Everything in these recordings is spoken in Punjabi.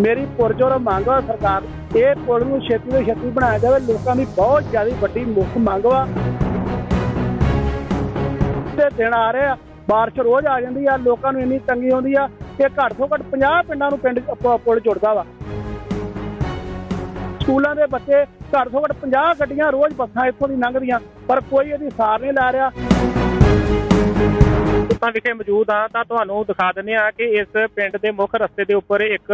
ਮੇਰੀ ਪੁਰਜੋਰ ਮੰਗ ਆ ਸਰਕਾਰ, ਇਹ ਪੁਲ ਨੂੰ ਛੇਤੀ ਤੋਂ ਛੇਤੀ ਬਣਾਇਆ ਜਾਵੇ, ਲੋਕਾਂ ਦੀ ਬਹੁਤ ਜ਼ਿਆਦਾ ਵੱਡੀ ਮੁੱਖ ਮੰਗ ਵਾ। ਤੇ ਦਿਨ ਆ ਰਹੇ ਆ, ਬਾਰਿਸ਼ ਰੋਜ਼ ਆ ਜਾਂਦੀ ਆ, ਲੋਕਾਂ ਨੂੰ ਇੰਨੀ ਤੰਗੀ ਆਉਂਦੀ ਆ ਕਿ ਘੱਟ ਤੋਂ ਘੱਟ 50 ਪਿੰਡਾਂ ਨੂੰ ਪਿੰਡ ਪੁਲ ਜੁੜਦਾ ਵਾ। ਸਕੂਲਾਂ ਦੇ ਬੱਚੇ ਘੱਟ ਤੋਂ ਘੱਟ 50 ਗੱਡੀਆਂ ਰੋਜ਼ ਬੱਸਾਂ ਇੱਥੋਂ ਦੀ ਲੰਘਦੀਆਂ, ਪਰ ਕੋਈ ਇਹਦੀ ਸਾਰ ਨਹੀਂ ਲੈ ਰਿਹਾ। ਤਾਂ ਵਿਖੇ ਮੌਜੂਦ ਹਾਂ ਤਾਂ ਤੁਹਾਨੂੰ ਦਿਖਾ ਦਿੰਦੇ ਆ ਕਿ ਇਸ ਪਿੰਡ ਦੇ ਮੁੱਖ ਰਸਤੇ ਦੇ ਉੱਪਰ ਇੱਕ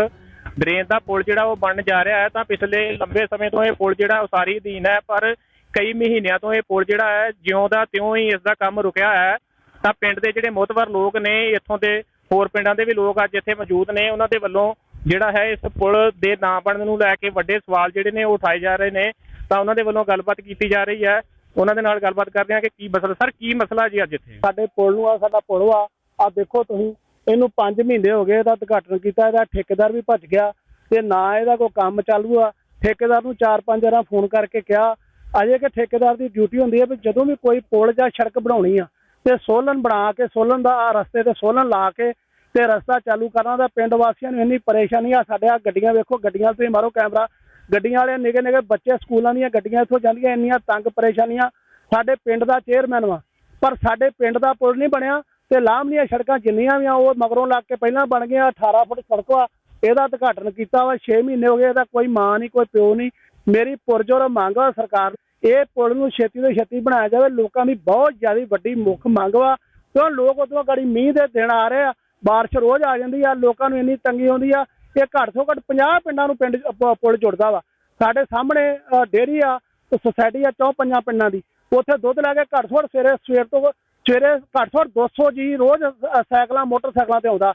ਡਰੇਨ ਦਾ ਪੁਲ ਜਿਹੜਾ ਉਹ ਬਣਨ ਜਾ ਰਿਹਾ ਹੈ ਤਾਂ ਪਿਛਲੇ ਲੰਬੇ ਸਮੇਂ ਤੋਂ ਇਹ ਪੁਲ ਜਿਹੜਾ ਉਸਾਰੀ ਅਧੀਨ ਹੈ, ਪਰ ਕਈ ਮਹੀਨਿਆਂ ਤੋਂ ਇਹ ਪੁਲ ਜਿਹੜਾ ਹੈ ਜਿਉਂ ਦਾ ਤਿਉਂ ਹੀ ਇਸ ਦਾ ਕੰਮ ਰੁਕਿਆ ਹੈ। ਤਾਂ ਪਿੰਡ ਦੇ ਜਿਹੜੇ ਮੋਤਵਰ ਲੋਕ ਨੇ, ਇੱਥੋਂ ਦੇ ਹੋਰ ਪਿੰਡਾਂ ਦੇ ਵੀ ਲੋਕ ਅੱਜ ਇੱਥੇ ਮੌਜੂਦ ਨੇ, ਉਹਨਾਂ ਦੇ ਵੱਲੋਂ ਜਿਹੜਾ ਹੈ ਇਸ ਪੁਲ ਦੇ ਨਾ ਬਣਨ ਨੂੰ ਲੈ ਕੇ ਵੱਡੇ ਸਵਾਲ ਜਿਹੜੇ ਨੇ ਉਹ ਉਠਾਏ ਜਾ ਰਹੇ ਨੇ। ਤਾਂ ਉਹਨਾਂ ਦੇ ਵੱਲੋਂ ਗੱਲਬਾਤ ਕੀਤੀ ਜਾ ਰਹੀ ਹੈ। ਉਹਨਾਂ ਦੇ ਨਾਲ ਗੱਲਬਾਤ ਕਰਦੇ ਹਾਂ ਕਿ ਕੀ ਮਸਲਾ, ਸਰ, ਕੀ ਮਸਲਾ ਜੀ ਅੱਜ ਇੱਥੇ? ਸਾਡੇ ਪੁਲ ਨੂੰ ਆ, ਸਾਡਾ ਪੁਲ ਆ ਆ ਦੇਖੋ ਤੁਸੀਂ ਇਹਨੂੰ 5 ਮਹੀਨੇ ਹੋ ਗਏ ਇਹਦਾ ਉਦਘਾਟਨ ਕੀਤਾ, ਇਹਦਾ ਠੇਕੇਦਾਰ ਵੀ ਭੱਜ ਗਿਆ ਤੇ ਨਾ ਇਹਦਾ ਕੋਈ ਕੰਮ ਚਾਲੂ ਆ। ਠੇਕੇਦਾਰ ਨੂੰ 4-5 ਵਾਰਾਂ ਫੋਨ ਕਰਕੇ ਕਿਹਾ, ਅਜੇ ਕਿ ਠੇਕੇਦਾਰ ਦੀ ਡਿਊਟੀ ਹੁੰਦੀ ਹੈ ਵੀ ਜਦੋਂ ਵੀ ਕੋਈ ਪੁਲ ਜਾਂ ਸੜਕ ਬਣਾਉਣੀ ਆ, ਤੇ ਸੋਲਨ ਬਣਾ ਕੇ, ਸੋਲਨ ਦਾ ਆਹ ਰਸਤੇ ਤੇ ਸੋਲਨ ਲਾ ਕੇ ਤੇ ਰਸਤਾ ਚਾਲੂ ਕਰਨਾ ਦਾ ਪਿੰਡ ਵਾਸੀਆਂ ਨੂੰ ਇੰਨੀ ਪਰੇਸ਼ਾਨੀ ਆ, ਸਾਡੇ ਆ ਗੱਡੀਆਂ ਵੇਖੋ, ਗੱਡੀਆਂ ਤੁਸੀਂ ਮਾਰੋ ਕੈਮਰਾ, ਗੱਡੀਆਂ ਵਾਲੇ ਨਿਗੇ ਨਿਗੇ ਬੱਚੇ ਸਕੂਲਾਂ ਦੀਆਂ ਗੱਡੀਆਂ ਇੱਥੋਂ ਜਾਂਦੀਆਂ, ਇੰਨੀਆਂ ਤੰਗ ਪਰੇਸ਼ਾਨੀਆਂ, ਸਾਡੇ ਪਿੰਡ ਦਾ ਚੇਅਰਮੈਨ ਵਾ, ਪਰ ਸਾਡੇ ਪਿੰਡ ਦਾ ਪੁਲ ਨਹੀਂ ਬਣਿਆ ਤੇ ਲਾਮਲੀਆਂ ਸੜਕਾਂ ਜਿੰਨੀਆਂ ਵੀ ਆ ਉਹ ਮਗਰੋਂ ਲੱਗ ਕੇ ਪਹਿਲਾਂ ਬਣ ਗਈਆਂ 18 ਫੁੱਟ ਸੜਕ ਵਾ। ਇਹਦਾ ਉਦਘਾਟਨ ਕੀਤਾ ਵਾ 6 ਮਹੀਨੇ ਹੋ ਗਏ ਇਹਦਾ ਕੋਈ ਮਾਂ ਨਹੀਂ ਕੋਈ ਪਿਓ ਨਹੀਂ। ਮੇਰੀ ਪੁਰਜੋਰ ਮੰਗ ਵਾ ਸਰਕਾਰ ਇਹ ਪੁਲ ਨੂੰ ਛੇਤੀ ਤੋਂ ਛੇਤੀ ਬਣਾਇਆ ਜਾਵੇ। ਲੋਕਾਂ ਦੀ ਬਹੁਤ ਜ਼ਿਆਦਾ ਵੱਡੀ ਮੁੱਖ ਮੰਗ ਵਾ। ਕਿਉਂ ਲੋਕ ਉਦੋਂ ਗੜੀ ਮੀਂਹ ਦੇ ਦਿਨ ਆ ਰਹੇ ਆ ਬਾਰਿਸ਼ ਰੋਜ਼ ਆ ਜਾਂਦੀ ਆ ਲੋਕਾਂ ਨੂੰ ਇੰਨੀ ਤੰਗੀ ਆਉਂਦੀ ਆ। ਕਿ ਘੱਟ ਤੋਂ ਘੱਟ 50 ਪਿੰਡਾਂ ਨੂੰ ਪਿੰਡ ਪੁਲ ਜੁੜਦਾ ਵਾ। ਸਾਡੇ ਸਾਹਮਣੇ ਅ, ਡੇਅਰੀ ਆ ਤੇ ਸੁਸਾਇਟੀ ਆ ਚੌ ਪੰਜਾਂ ਪਿੰਡਾਂ ਦੀ। ਉੱਥੇ ਦੁੱਧ ਲੈ ਕੇ ਘੱਟ ਤੋਂ ਘੱਟ ਸਵੇਰੇ ਸਵੇਰ ਤੋਂ ਸਵੇਰੇ ਘੱਟ ਤੋਂ ਘੱਟ 200 ਜੀ ਰੋਜ਼ ਸਾਈਕਲਾਂ, ਮੋਟਰਸਾਈਕਲਾਂ ਤੇ ਆਉਂਦਾ।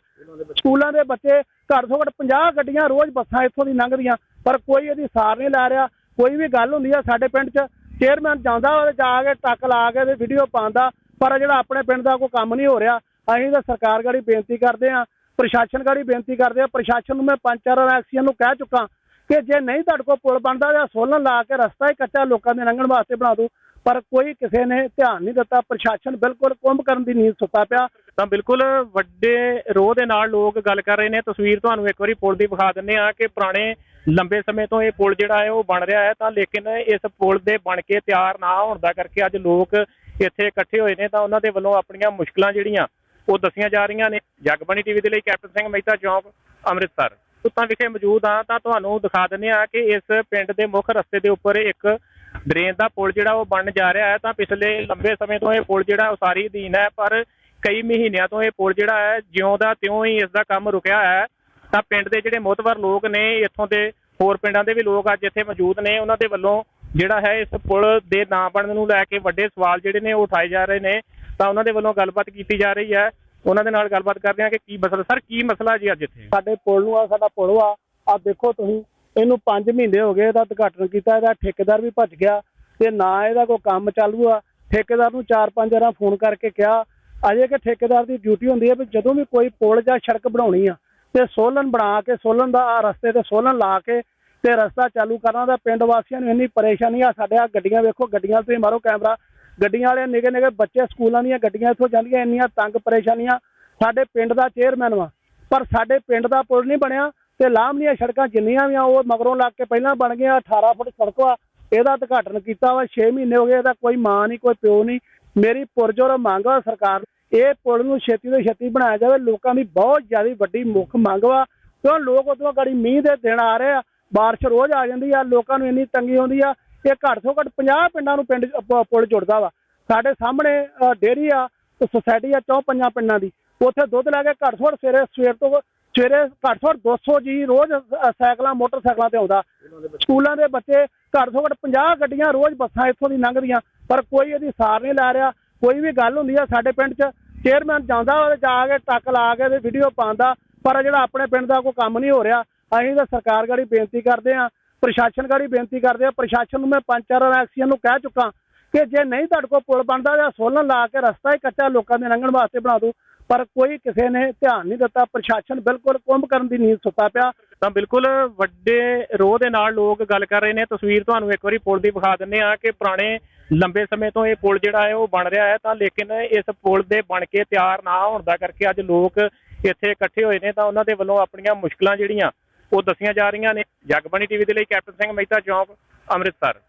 ਸਕੂਲਾਂ ਦੇ ਬੱਚੇ ਘੱਟ ਤੋਂ ਘੱਟ 50 ਗੱਡੀਆਂ ਰੋਜ਼ ਬੱਸਾਂ ਇੱਥੋਂ ਦੀ ਲੰਘਦੀਆਂ, ਪਰ ਕੋਈ ਇਹਦੀ ਸਾਰ ਨਹੀਂ ਲੈ ਰਿਹਾ। ਕੋਈ ਵੀ ਗੱਲ ਹੁੰਦੀ ਆ ਸਾਡੇ ਪਿੰਡ 'ਚ ਚੇਅਰਮੈਨ ਜਾਂਦਾ ਉਹਦੇ ਜਾ ਕੇ ਟੱਕ ਲਾ ਕੇ ਤੇ ਵੀਡੀਓ ਪਾਉਂਦਾ, ਪਰ ਜਿਹੜਾ ਆਪਣੇ ਪਿੰਡ ਦਾ ਕੋਈ ਕੰਮ ਨਹੀਂ ਹੋ ਰਿਹਾ, ਅਸੀਂ ਤਾਂ ਸਰਕਾਰ ਗਾੜੀ ਬੇਨਤੀ ਕਰਦੇ ਆ ਪ੍ਰਸ਼ਾਸਨ ਗਾੜੀ ਬੇਨਤੀ ਕਰਦੇ ਆ ਪ੍ਰਸ਼ਾਸਨ ਨੂੰ ਮੈਂ ਪੰਜ ਚਾਰ ਐਕਸੀਅਨ ਨੂੰ ਕਹਿ ਚੁੱਕਾ ਕਿ ਜੇ ਨਹੀਂ ਤੁਹਾਡੇ ਕੋਲ ਪੁਲ ਬਣਦਾ ਜਾਂ ਸੋਲਨ ਲਾ ਕੇ ਰਸਤਾ ਹੀ ਕੱਚਾ ਲੋਕਾਂ ਦੇ ਲੰਘਣ ਵਾਸਤੇ ਬਣਾ ਦਿਓ ਪਰ ਕੋਈ ਕਿਸੇ ਨੇ ਧਿਆਨ ਨਹੀਂ ਦਿੱਤਾ, ਪ੍ਰਸ਼ਾਸਨ ਬਿਲਕੁਲ ਕੁੰਭ ਕਰਨ ਦੀ ਨੀਂਦ ਸੁੱਤਾ ਪਿਆ। ਤਾਂ ਬਿਲਕੁਲ ਵੱਡੇ ਰੋਹ ਦੇ ਨਾਲ ਲੋਕ ਗੱਲ ਕਰ ਰਹੇ ਨੇ। ਤਸਵੀਰ ਤੁਹਾਨੂੰ ਇੱਕ ਵਾਰੀ ਪੁਲ ਦੀ ਵਿਖਾ ਦਿੰਨੇ ਆ ਕਿ ਪੁਰਾਣੇ ਲੰਬੇ ਸਮੇਂ ਤੋਂ ਇਹ ਪੁਲ ਜਿਹੜਾ ਹੈ ਉਹ ਬਣ ਰਿਹਾ ਹੈ। ਤਾਂ ਲੇਕਿਨ ਇਸ ਪੁਲ ਦੇ ਬਣ ਕੇ ਤਿਆਰ ਨਾ ਹੋਣ ਦਾ ਕਰਕੇ ਅੱਜ ਲੋਕ ਇੱਥੇ ਇਕੱਠੇ ਹੋਏ ਨੇ। ਤਾਂ ਉਹਨਾਂ ਦੇ ਵੱਲੋਂ ਆਪਣੀਆਂ ਮੁਸ਼ਕਲਾਂ ਜਿਹੜੀਆਂ ਉਹ ਦੱਸੀਆਂ ਜਾ ਰਹੀਆਂ ਨੇ। ਜਗਬਾਣੀ ਟੀਵੀ ਦੇ ਲਈ ਕੈਪਟਨ ਸਿੰਘ ਮਹਿਤਾ ਚੌਂਕ, ਅੰਮ੍ਰਿਤਸਰ। ਤੁੱਤਾਂ ਵਿਖੇ ਮੌਜੂਦ ਹਾਂ ਤਾਂ ਤੁਹਾਨੂੰ ਦਿਖਾ ਦਿੰਨੇ ਆ ਕਿ ਇਸ ਪਿੰਡ ਦੇ ਮੁੱਖ ਰਸਤੇ ਦੇ ਉੱਪਰ ਇੱਕ ਡਰੇਨ ਦਾ ਪੁਲ ਜਿਹੜਾ ਉਹ ਬਣ ਜਾ ਰਿਹਾ ਹੈ, ਤਾਂ ਪਿਛਲੇ ਲੰਬੇ ਸਮੇਂ ਤੋਂ ਇਹ ਪੁਲ ਜਿਹੜਾ ਉਸਾਰੀ ਅਧੀਨ ਹੈ, ਪਰ ਕਈ ਮਹੀਨਿਆਂ ਤੋਂ ਇਹ ਪੁਲ ਜਿਹੜਾ ਹੈ, ਜਿਉਂ ਦਾ ਤਿਉਂ ਹੀ ਇਸ ਦਾ ਕੰਮ ਰੁਕਿਆ ਹੈ। ਤਾਂ ਪਿੰਡ ਦੇ ਜਿਹੜੇ ਮੋਤਵਰ ਲੋਕ ਨੇ, ਇੱਥੋਂ ਦੇ ਹੋਰ ਪਿੰਡਾਂ ਦੇ ਵੀ ਲੋਕ ਅੱਜ ਇੱਥੇ ਮੌਜੂਦ ਨੇ, ਉਹਨਾਂ ਦੇ ਵੱਲੋਂ ਜਿਹੜਾ ਹੈ ਇਸ ਪੁਲ ਦੇ ਨਾਂ ਬਣਨ ਨੂੰ ਲੈ ਕੇ ਵੱਡੇ ਸਵਾਲ ਜਿਹੜੇ ਨੇ ਉਹ ਉਠਾਏ ਜਾ ਰਹੇ ਨੇ। ਤਾਂ ਉਹਨਾਂ ਦੇ ਵੱਲੋਂ ਗੱਲਬਾਤ ਕੀਤੀ ਜਾ ਰਹੀ ਹੈ। ਉਹਨਾਂ ਦੇ ਨਾਲ ਗੱਲਬਾਤ ਕਰਦੇ ਹਾਂ ਕਿ ਕੀ ਮਸਲਾ, ਸਰ, ਕੀ ਮਸਲਾ ਜੀ ਅੱਜ ਇੱਥੇ? ਸਾਡੇ ਪੁਲ ਨੂੰ ਆ, ਸਾਡਾ ਪੁਲ ਆ ਆ ਦੇਖੋ ਤੁਸੀਂ ਇਹਨੂੰ 5 ਮਹੀਨੇ ਹੋ ਗਏ ਇਹਦਾ ਉਦਘਾਟਨ ਕੀਤਾ, ਇਹਦਾ ਠੇਕੇਦਾਰ ਵੀ ਭੱਜ ਗਿਆ ਤੇ ਨਾ ਇਹਦਾ ਕੋਈ ਕੰਮ ਚਾਲੂ ਆ। ਠੇਕੇਦਾਰ ਨੂੰ 4-5 ਵਾਰਾਂ ਫੋਨ ਕਰਕੇ ਕਿਹਾ, ਅਜੇ ਕਿ ਠੇਕੇਦਾਰ ਦੀ ਡਿਊਟੀ ਹੁੰਦੀ ਹੈ ਵੀ ਜਦੋਂ ਵੀ ਕੋਈ ਪੁਲ ਜਾਂ ਸੜਕ ਬਣਾਉਣੀ ਆ ਤੇ ਸੋਲਨ ਬਣਾ ਕੇ, ਸੋਲਨ ਦਾ ਆਹ ਰਸਤੇ ਤੇ ਸੋਲਨ ਲਾ ਕੇ ਤੇ ਰਸਤਾ ਚਾਲੂ ਕਰਨਾ ਦਾ ਪਿੰਡ ਵਾਸੀਆਂ ਨੂੰ ਇੰਨੀ ਪਰੇਸ਼ਾਨੀ ਆ, ਸਾਡੇ ਆ ਗੱਡੀਆਂ ਵੇਖੋ, ਗੱਡੀਆਂ ਤੁਸੀਂ ਮਾਰੋ ਕੈਮਰਾ, ਗੱਡੀਆਂ ਵਾਲੇ ਨਿਗੇ ਨਿਗੇ ਬੱਚੇ ਸਕੂਲਾਂ ਦੀਆਂ ਗੱਡੀਆਂ ਇੱਥੋਂ ਜਾਂਦੀਆਂ, ਇੰਨੀਆਂ ਤੰਗ ਪਰੇਸ਼ਾਨੀਆਂ ਸਾਡੇ ਪਿੰਡ ਦਾ ਚੇਅਰਮੈਨ ਵਾ, ਪਰ ਸਾਡੇ ਪਿੰਡ ਦਾ ਪੁਲ ਨਹੀਂ ਬਣਿਆ। ਤੇ ਲਾਮਲੀਆਂ ਸੜਕਾਂ ਜਿੰਨੀਆਂ ਵੀ ਆ ਉਹ ਮਗਰੋਂ ਲੱਗ ਕੇ ਪਹਿਲਾਂ ਬਣ ਗਈਆਂ 18 ਫੁੱਟ ਸੜਕ ਵਾ ਇਹਦਾ ਉਦਘਾਟਨ ਕੀਤਾ ਵਾ 6 ਮਹੀਨੇ ਹੋ ਗਏ ਇਹਦਾ ਕੋਈ ਮਾਂ ਨਹੀਂ ਕੋਈ ਪਿਓ ਨਹੀਂ ਮੇਰੀ ਪੁਰਜੋਰ ਮੰਗ ਆ ਸਰਕਾਰ ਇਹ ਪੁਲ ਨੂੰ ਛੇਤੀ ਤੋਂ ਛੇਤੀ ਬਣਾਇਆ ਜਾਵੇ ਲੋਕਾਂ ਦੀ ਬਹੁਤ ਜ਼ਿਆਦਾ ਵੱਡੀ ਮੁੱਖ ਮੰਗ ਵਾ ਕਿਉਂ ਲੋਕ ਉਦੋਂ ਗਾੜੀ ਮੀਂਹ ਦੇ ਦਿਨ ਆ ਰਹੇ ਆ ਬਾਰਿਸ਼ ਰੋਜ਼ ਆ ਜਾਂਦੀ ਆ ਲੋਕਾਂ ਨੂੰ ਇੰਨੀ ਤੰਗੀ ਆਉਂਦੀ ਆ ਇਹ ਘੱਟ ਤੋਂ ਘੱਟ 50 ਪਿੰਡਾਂ ਨੂੰ ਪਿੰਡ ਪੁਲ ਜੁੜਦਾ ਵਾ ਸਾਡੇ ਸਾਹਮਣੇ ਅ, ਡੇਅਰੀ ਆ ਤੇ ਸੁਸਾਇਟੀ ਆ ਚੌ ਪੰਜਾਂ ਪਿੰਡਾਂ ਦੀ ਉੱਥੇ ਦੁੱਧ ਲੈ ਕੇ ਘੱਟ ਤੋਂ ਘੱਟ ਸਵੇਰੇ ਸਵੇਰ ਤੋਂ ਸਵੇਰੇ ਘੱਟ ਤੋਂ ਘੱਟ 200 ਜੀ ਰੋਜ਼ ਸਾਈਕਲਾਂ, ਮੋਟਰਸਾਈਕਲਾਂ ਤੇ ਆਉਂਦਾ। ਸਕੂਲਾਂ ਦੇ ਬੱਚੇ ਘੱਟ ਤੋਂ ਘੱਟ 50 ਗੱਡੀਆਂ ਰੋਜ਼ ਬੱਸਾਂ ਇੱਥੋਂ ਦੀ ਲੰਘਦੀਆਂ, ਪਰ ਕੋਈ ਇਹਦੀ ਸਾਰ ਨਹੀਂ ਲੈ ਰਿਹਾ। ਕੋਈ ਵੀ ਗੱਲ ਹੁੰਦੀ ਆ ਸਾਡੇ ਪਿੰਡ 'ਚ ਚੇਅਰਮੈਨ ਜਾਂਦਾ ਉਹਦੇ ਜਾ ਕੇ ਟੱਕ ਲਾ ਕੇ ਤੇ ਵੀਡੀਓ ਪਾਉਂਦਾ, ਪਰ ਜਿਹੜਾ ਆਪਣੇ ਪਿੰਡ ਦਾ ਕੋਈ ਕੰਮ ਨਹੀਂ ਹੋ ਰਿਹਾ, ਅਸੀਂ ਤਾਂ ਸਰਕਾਰ ਗਾੜੀ ਬੇਨਤੀ ਕਰਦੇ ਆ ਪ੍ਰਸ਼ਾਸਨ ਗਾੜੀ ਬੇਨਤੀ ਕਰਦੇ ਆ ਪ੍ਰਸ਼ਾਸਨ ਨੂੰ ਮੈਂ ਪੰਜ ਚਾਰ ਐਕਸੀਅਨ ਨੂੰ ਕਹਿ ਚੁੱਕਾ ਕਿ ਜੇ ਨਹੀਂ ਤੁਹਾਡੇ ਕੋਲ ਪੁਲ ਬਣਦਾ ਜਾਂ ਸੋਲਨ ਲਾ ਕੇ ਰਸਤਾ ਹੀ ਕੱਚਾ ਲੋਕਾਂ ਦੇ ਲੰਘਣ ਵਾਸਤੇ ਬਣਾ ਦਿਓ ਪਰ ਕੋਈ ਕਿਸੇ ਨੇ ਧਿਆਨ ਨਹੀਂ ਦਿੱਤਾ, ਪ੍ਰਸ਼ਾਸਨ ਬਿਲਕੁਲ ਕੁੰਭ ਕਰਨ ਦੀ ਨੀਂਦ ਸੁੱਤਾ ਪਿਆ। ਤਾਂ ਬਿਲਕੁਲ ਵੱਡੇ ਰੋਹ ਦੇ ਨਾਲ ਲੋਕ ਗੱਲ ਕਰ ਰਹੇ ਨੇ। ਤਸਵੀਰ ਤੁਹਾਨੂੰ ਇੱਕ ਵਾਰੀ ਪੁਲ ਦੀ ਵਿਖਾ ਦਿੰਨੇ ਆ ਕਿ ਪੁਰਾਣੇ ਲੰਬੇ ਸਮੇਂ ਤੋਂ ਇਹ ਪੁਲ ਜਿਹੜਾ ਹੈ ਉਹ ਬਣ ਰਿਹਾ ਹੈ। ਤਾਂ ਲੇਕਿਨ ਇਸ ਪੁਲ ਦੇ ਬਣ ਕੇ ਤਿਆਰ ਨਾ ਹੋਣ ਦਾ ਕਰਕੇ ਅੱਜ ਲੋਕ ਇੱਥੇ ਇਕੱਠੇ ਹੋਏ ਨੇ। ਤਾਂ ਉਹਨਾਂ ਦੇ ਵੱਲੋਂ ਆਪਣੀਆਂ ਮੁਸ਼ਕਲਾਂ ਜਿਹੜੀਆਂ ਉਹ ਦੱਸੀਆਂ ਜਾ ਰਹੀਆਂ ਨੇ। ਜਗਬਾਣੀ ਟੀਵੀ ਦੇ ਲਈ ਕੈਪਟਨ ਸਿੰਘ ਮਹਿਤਾ ਚੌਂਕ, ਅੰਮ੍ਰਿਤਸਰ।